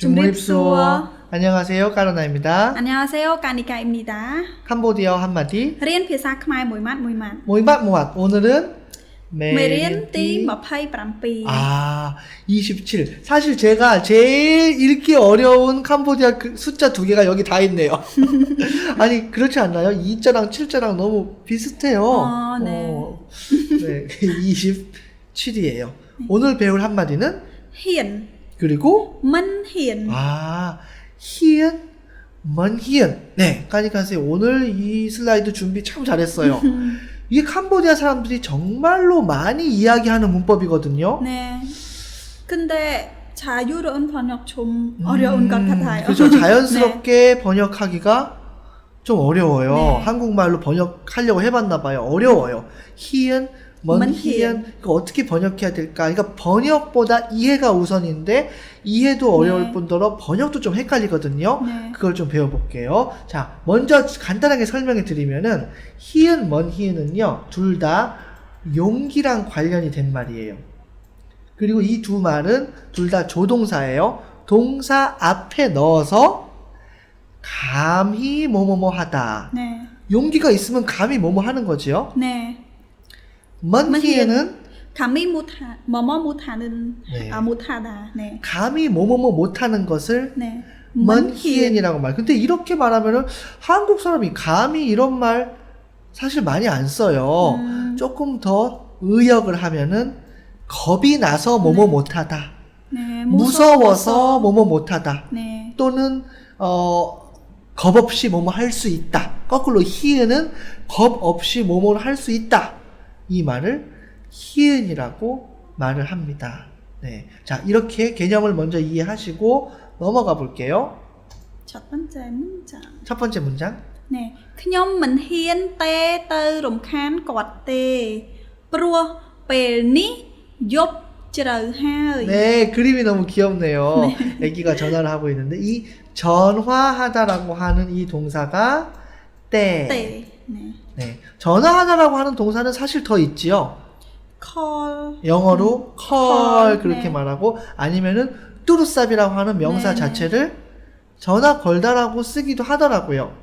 중립수어 안녕하세요 까르나입니다. 안녕하세요 까니카입니다. 캄보디아 한마디. 리엔 피사 크마이 모이맛 모이맛. 모이맛 모맛 오늘은 메리엔 띠 머파이 브람피. 아 27. 사실 제가 제일 읽기 어려운 캄보디아 그 숫자 두 개가 여기 다 있네요. 아니 그렇지 않나요? 2자랑 7자랑 너무 비슷해요. 아, 네. 어, 네. 27이에요. 오늘 배울 한마디는 히엔. 그리고 만현 아 히읗 만현 네까지 가세요. 오늘 이 슬라이드 준비 참 잘했어요. 이게 캄보디아 사람들이 정말로 많이 이야기하는 문법이거든요. 네. 근데 자유로운 번역 좀 음, 어려운 음, 것 같아요. 그렇죠. 네. 자연스럽게 네. 번역하기가 좀 어려워요. 네. 한국말로 번역하려고 해봤나 봐요. 어려워요. 히은 먼먼 히읗. 히읗. 이거 어떻게 번역해야 될까? 그러니까 번역보다 이해가 우선인데 이해도 어려울 네. 뿐더러 번역도 좀 헷갈리거든요. 네. 그걸 좀 배워볼게요. 자, 먼저 간단하게 설명해 드리면은 히읗, 먼 히읗은요, 둘 다 용기랑 관련이 된 말이에요. 그리고 이 두 말은 둘 다 조동사예요. 동사 앞에 넣어서 감히 뭐뭐뭐 하다. 네. 용기가 있으면 감히 뭐뭐 하는 거지요. 네. 먼먼 히읗은 감히 못하 뭐뭐 못하는 네. 아 못하다. 네. 감히 뭐뭐뭐 못하는 것을 네. 먼 히엔이라고 말. 근데 이렇게 말하면은 한국 사람이 감히 이런 말 사실 많이 안 써요. 음. 조금 더 의역을 하면은 겁이 나서 뭐뭐 못하다. 네. 무서워서 뭐뭐 못하다. 네. 또는 어, 겁 없이 뭐뭐 할 수 있다. 거꾸로 히읗은 겁 없이 뭐뭐를 할수 있다. 이 말을 히읗이라고 말을 합니다. 네. 자, 이렇게 개념을 먼저 이해하시고 넘어가 볼게요. 첫 번째 문장. 첫 번째 문장. 네. 그냥 문 히엔 때 떠름 칸 껏대. 브로 벨니 옆 네, 그림이 너무 귀엽네요. 네. 아기가 전화를 하고 있는데 이 전화하다라고 하는 이 동사가 때. ទេណែ 네. 전화하다라고 하는 동사는 사실 더 있지요. call 영어로 컬 컬, 그렇게 네. 말하고 아니면은 뚜루쌉이라고 하는 명사 네, 네. 자체를 전화 걸다라고 쓰기도 하더라고요.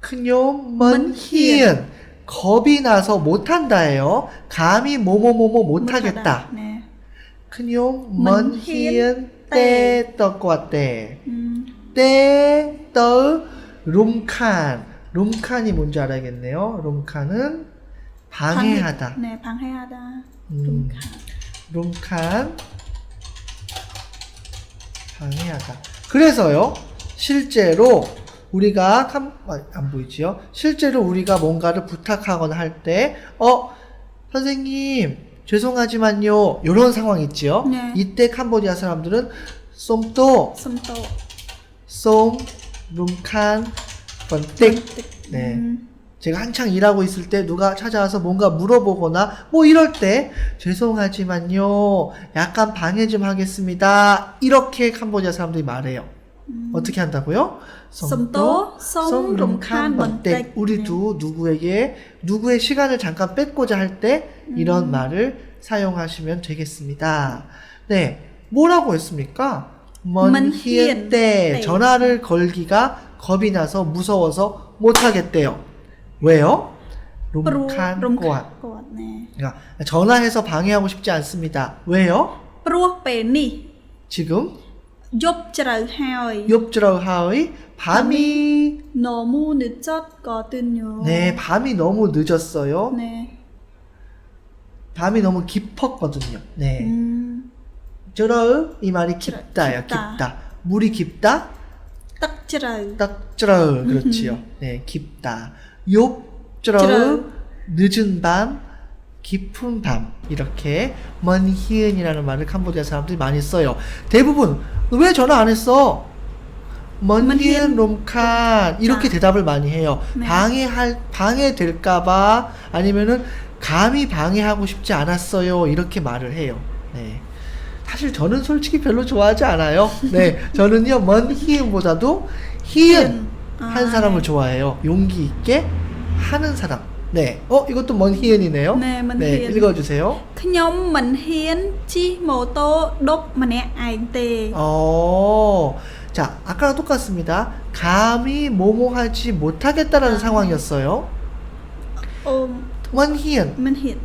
큰요 먼먼 히은 겁이 나서 못한다예요. 감히 뭐뭐뭐뭐 못하겠다. 네 큰요 먼먼 히은 히읗 때 떡과 때. 음, 때떠 룸칸 룸칸이 뭔지 알아야겠네요. 룸칸은 방해하다. 네 방해하다 음, 룸칸 룸칸 방해하다. 그래서요, 실제로 우리가 캄, 아, 안 보이지요? 실제로 우리가 뭔가를 부탁하거나 할 때, 어, 선생님, 죄송하지만요, 이런 상황 있지요? 네. 이때 캄보디아 사람들은 쏨또, សុំតោ 쏨, 룸칸, 번뜩. 네. 음, 제가 한창 일하고 있을 때 누가 찾아와서 뭔가 물어보거나 뭐 이럴 때 죄송하지만요 약간 방해 좀 하겠습니다 이렇게 캄보디아 사람들이 말해요 어떻게 한다고요? 쏨또, 쏨 룸칸 번뜩. 우리도 누구에게 누구의 시간을 잠깐 뺏고자 할 때 이런 말을 사용하시면 되겠습니다 네 뭐라고 했습니까? 먼히에 때 전화를 걸기가 겁이 나서 무서워서 못 하겠대요. 왜요? 롬칸 꼬아. 그러니까 전화해서 방해하고 싶지 않습니다. 왜요? 프로페니 지금 옆지라하의 옆지라하의 밤이 너무 늦었거든요. 네, 밤이 너무 늦었어요. 네. 밤이 너무 깊었거든요. 네. 음. 쯔러우 이 말이 깊다요. 깊다. 깊다. 물이 깊다 딱 지라요. 딱지라우. 그렇지요. 네 깊다. 욕 쯔러우 늦은 밤 깊은 밤 이렇게 먼히은이라는 말을 캄보디아 사람들이 많이 써요. 대부분 왜 전화 안 했어? 먼히은 롬칸 이렇게 대답을 많이 해요. 네. 방해할 방해될까봐 아니면은 감히 방해하고 싶지 않았어요 이렇게 말을 해요. 네. 사실 저는 솔직히 별로 좋아하지 않아요. 네, 저는요 먼 희은보다도 희은 한 사람을 좋아해요. 용기 있게 하는 사람. 네, 어 이것도 먼 희은이네요. 네, 먼 네, 희은. 읽어주세요. 그냥 먼 희은 지모도 독만의 아이데. 어, 자 아까랑 똑같습니다. 감히 모모하지 못하겠다라는 아, 상황이었어요. 어, 먼 희은. 먼 희은.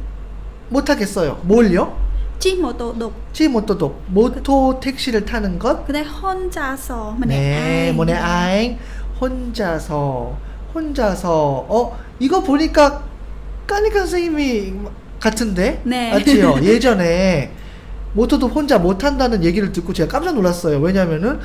못하겠어요. 뭘요? 찌모도독. 찌모도독. 모토 택시를 타는 것. 근데 혼자서 네, 뭐네 아잉 혼자서 혼자서 어 이거 보니까 까니까 선생님이 같은데 네. 맞지요? 예전에 모토도 혼자 못 한다는 얘기를 듣고 제가 깜짝 놀랐어요. 왜냐면은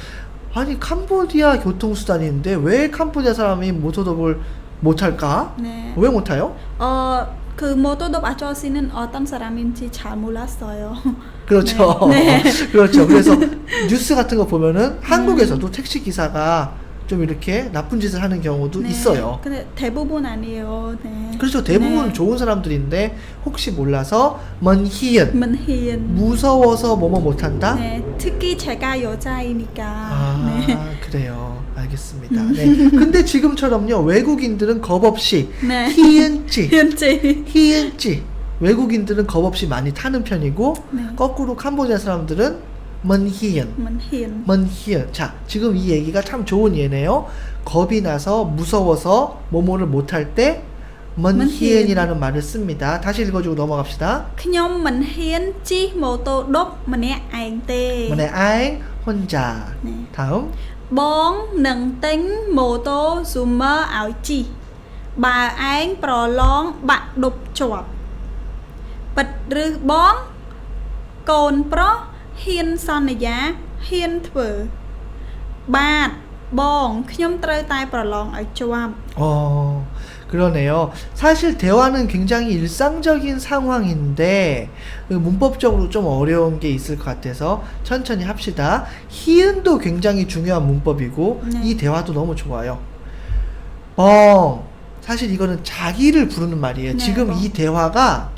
아니 캄보디아 교통수단인데 왜 캄보디아 사람이 모토도를 못할까? 네. 왜 못해요? 어 그 모토도 마초 씨는 어떤 사람인지 잘 몰랐어요. 그렇죠. 네. 네. 그렇죠. 그래서 뉴스 같은 거 보면은 한국에서도 음. 택시 기사가 좀 이렇게 나쁜 짓을 하는 경우도 네. 있어요. 근데 대부분 아니에요. 네. 그렇죠. 대부분 네. 좋은 사람들인데 혹시 몰라서 먼히은 문희은. 무서워서 뭐뭐 못한다. 네. 특히 제가 여자이니까. 아 네. 그래요. 알겠습니다. 음. 네. 근데 지금처럼요 외국인들은 겁 없이 히은지 현재. 히은지 외국인들은 겁 없이 많이 타는 편이고 네. 거꾸로 캄보디아 사람들은 먼히연 មិនហ៊ាន 먼히연 자 지금 이 얘기가 참 좋은 예네요. 겁이 나서 무서워서 뭐뭐를 못할 때 먼히엔이라는 말을 씁니다. 다시 읽어주고 넘어갑시다. ខ្ញុំមិនហ៊ានជិះម៉ូតូដប់ម្នាក់ឯងទេ 문의 아잉 혼자. 네. 다음 បងនឹងទិញម៉ូតូ Zoomer ឲ្យជិះបើឯងប្រឡងបាក់ដប់ជាប់ប៉ិតឬបងកូនប្រុស ហ៊ានសន្យាហ៊ានធ្វើបាទបងខ្ញុំត្រូវតែប្រឡងឲ្យជាប់ 어 그러네요. 사실 대화는 굉장히 일상적인 상황인데 그 문법적으로 좀 어려운 게 있을 것 같아서 천천히 합시다. 히읗도 굉장히 중요한 문법이고 네. 이 대화도 너무 좋아요. 뻥 사실 이거는 자기를 부르는 말이에요. 네, 지금 뻥. 이 대화가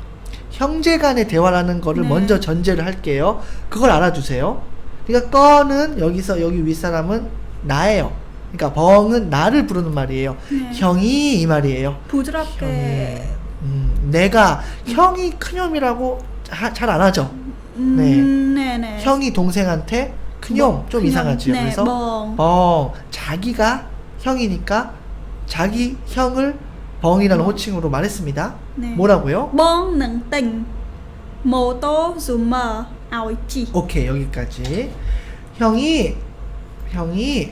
형제 간의 대화라는 거를 네. 먼저 전제를 할게요. 그걸 알아주세요. 그러니까 꺼는 여기서 여기 윗사람은 나예요. 그러니까 벙은 나를 부르는 말이에요. 네. 형이 이 말이에요. 형이. 부드럽게 음, 내가 형이 큰형이라고 잘 안 하죠. 네. 음, 네네 형이 동생한테 큰형 좀 그냥, 이상하지요. 네, 그래서 멍. 벙 자기가 형이니까 자기 형을 벙이라는 네. 호칭으로 말했습니다. 네. 뭐라고요? 벙능 땡 모도 주머 아오이피. 오케이 여기까지. 형이 형이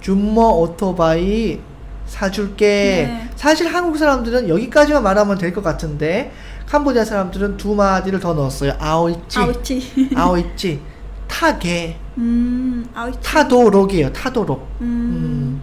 줌머 오토바이 사줄게. 네. 사실 한국 사람들은 여기까지만 말하면 될 것 같은데 캄보디아 사람들은 두 마디를 더 넣었어요. 아오이치. 아오이치. 아오이치. 타게. 음, 타도록이에요. 타도록. 음. 음.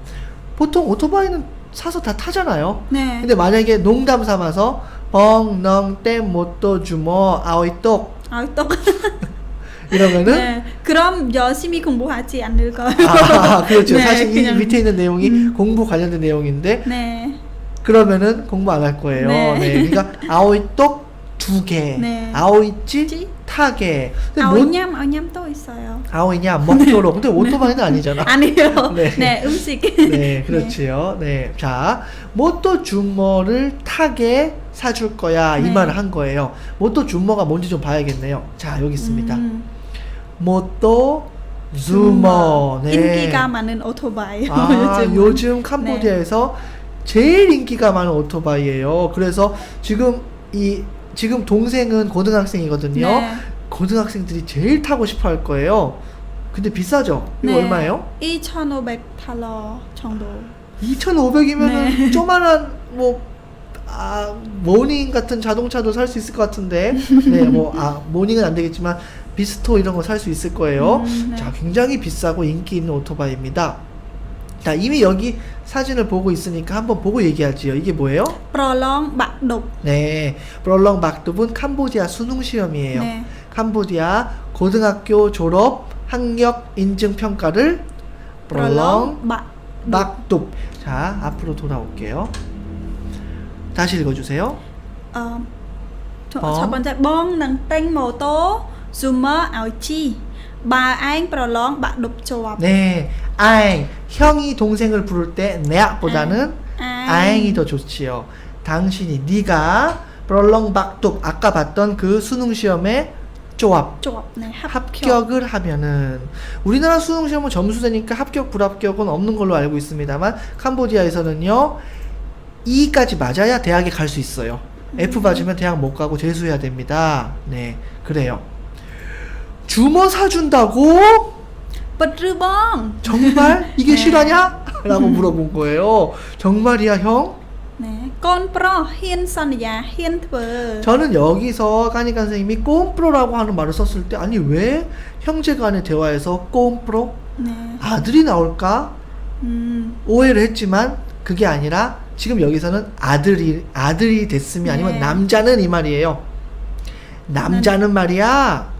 보통 오토바이는 사서 다 타잖아요. 네. 근데 만약에 농담 삼아서 엉넝땜못도 주모 뭐, 아오이 똑 아, 또. 이러면은 네. 그럼 열심히 공부하지 않을 거요. 아, 아, 그렇죠. 네, 사실 이 밑에 있는 내용이 음. 공부 관련된 내용인데 네. 그러면은 공부 안 할 거예요. 네. 네. 그러니까 아오이 똑두 개, 네. 아오이찌 찌? 타게. 근데 아, 뭔 냠, 아, 냠또 있어요. 아오이냐 먹도록. 근데 오토바이는 아니잖아. 아니요. 네. 네. 음식. 네, 그렇지요. 네. 자, 모토 주머를 타게 사줄 거야. 이 네. 말을 한 거예요. 모토 주머가 뭔지 좀 봐야겠네요. 자, 여기 있습니다. 음, 모토 주머. 네. 인기가 많은 오토바이. 아. 요즘 캄보디아에서 제일 인기가 많은 오토바이예요. 그래서 지금 이 지금 동생은 고등학생이거든요. 네. 고등학생들이 제일 타고 싶어 할 거예요. 근데 비싸죠? 이거 네. 얼마예요? 2,500 달러 정도. 2,500이면은 네. 조만한 뭐 아, 모닝 같은 자동차도 살 수 있을 것 같은데. 네, 뭐 아, 모닝은 안 되겠지만 비스토 이런 거 살 수 있을 거예요. 음, 네. 자, 굉장히 비싸고 인기 있는 오토바이입니다. 자, 이미 여기 사진을 보고 있으니까 한번 보고 얘기하지요. 이게 뭐예요? prolong 박독. 네. 브롤렁 막두분 캄보디아 수능 시험이에요. 네. 캄보디아 고등학교 졸업 학력 인증 평가를 브롤렁 막두. 자, 앞으로 돌아올게요. 다시 읽어 주세요. 어, 첫 번째 뻥 낭땡 모토 zoomer 바 아잉 prolong 박독 조합. 네. 아잉 형이 동생을 부를 때 내보다는 아잉이 더 좋지요. 당신이 네가 롤렁박뚝 아까 봤던 그 수능 시험에 조합, 조합 네, 합격. 을 하면은 우리나라 수능 시험은 점수 되니까 합격 불합격은 없는 걸로 알고 있습니다만 캄보디아에서는요 E까지 맞아야 대학에 갈 수 있어요. F 음. 맞으면 대학 못 가고 재수해야 됩니다. 네, 그래요. 주머 사준다고? 오빠 쯔방. 정말? 이게 네. 실화냐? 라고 물어본 거예요. 정말이야, 형? 저는 여기서 까니까 선생님이 꼰프로라고 하는 말을 썼을 때 아니 왜 형제 간의 대화에서 꼰프로? 네. 아들이 나올까? 음. 오해를 했지만 그게 아니라 지금 여기서는 아들이 아들이 됐음이 아니면 남자는 이 말이에요. 남자는 말이야.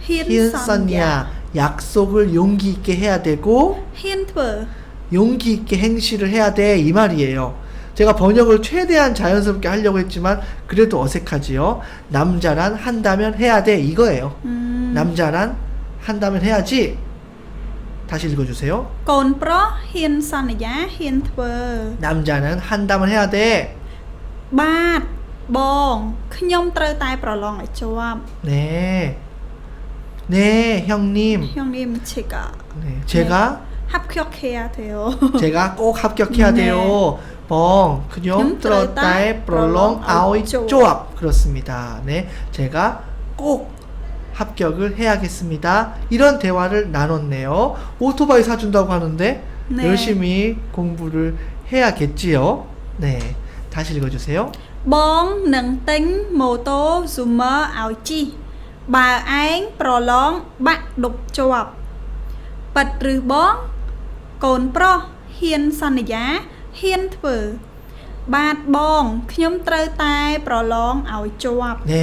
히엔 선야 약속을 용기 있게 해야 되고 ហ៊ានធ្វើ 용기 있게 행실을 해야 돼 이 말이에요. 제가 번역을 최대한 자연스럽게 하려고 했지만 그래도 어색하지요. 남자란 한다면 해야 돼 이거예요. អឺ 남자란 한다면 해야지. 다시 읽어주세요. កូនប្រុសហ៊ានសន្យាហ៊ានធ្វើ 남자는 한다면 해야 돼. បាទបងខ្ញុំត្រូវតែប្រឡងឲ្យជាប់ 네. 네, 형님. 형님 제가 네, 제가 합격해야 돼요. 제가 꼭 합격해야 네. 돼요. 뻥, 그냥 들었다의 prolong our job. 그렇습니다. 네, 제가 꼭 합격을 해야겠습니다. 이런 대화를 나눴네요. 오토바이 사준다고 하는데 네. 열심히 공부를 해야겠지요. 네, 다시 읽어주세요. Bóng nặng tính បើឯងប្រឡងបាក់ដប់ជាប់ប៉ិតឬបងកូនប្រុសហ៊ានសន្យាហ៊ានធ្វើបាទបងខ្ញុំត្រូវតែប្រឡងឲ្យជាប់ 네,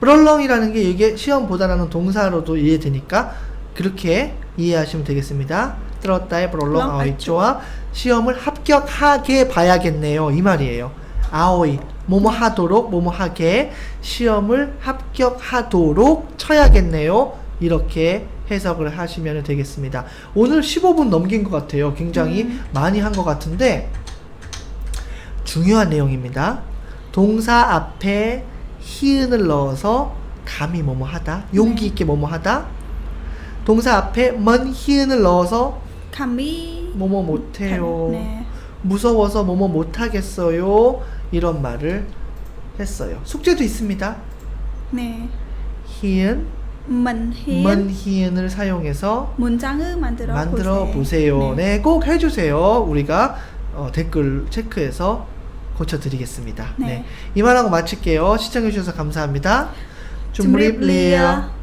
프롤롱이라는 게 이게 시험보다라는 동사로도 이해되니까 그렇게 이해하시면 되겠습니다. 들었다에 프롤롱 프롤롱 아오이 알죠. 쪼아 시험을 합격하게 봐야겠네요. 이 말이에요. 아오이 뭐뭐 하도록 뭐뭐 하게 시험을 합격하도록 쳐야겠네요. 이렇게 해석을 하시면 되겠습니다. 오늘 15분 넘긴 것 같아요. 굉장히 음. 많이 한 것 같은데 중요한 내용입니다. 동사 앞에 히은을 넣어서 감히 뭐뭐 하다, 용기 네. 있게 뭐뭐 하다. 동사 앞에 먼 히은을 넣어서 감히 뭐뭐 못해요. 네. 무서워서 뭐뭐 못하겠어요. 이런 말을 했어요. 숙제도 있습니다. 네. 히은 문히은을 사용해서 문장을 만들어, 만들어 보세요. 네. 네, 꼭 해주세요. 우리가 어, 댓글 체크해서 고쳐드리겠습니다. 네. 네. 이만하고 마칠게요. 시청해주셔서 감사합니다. 준브립리야.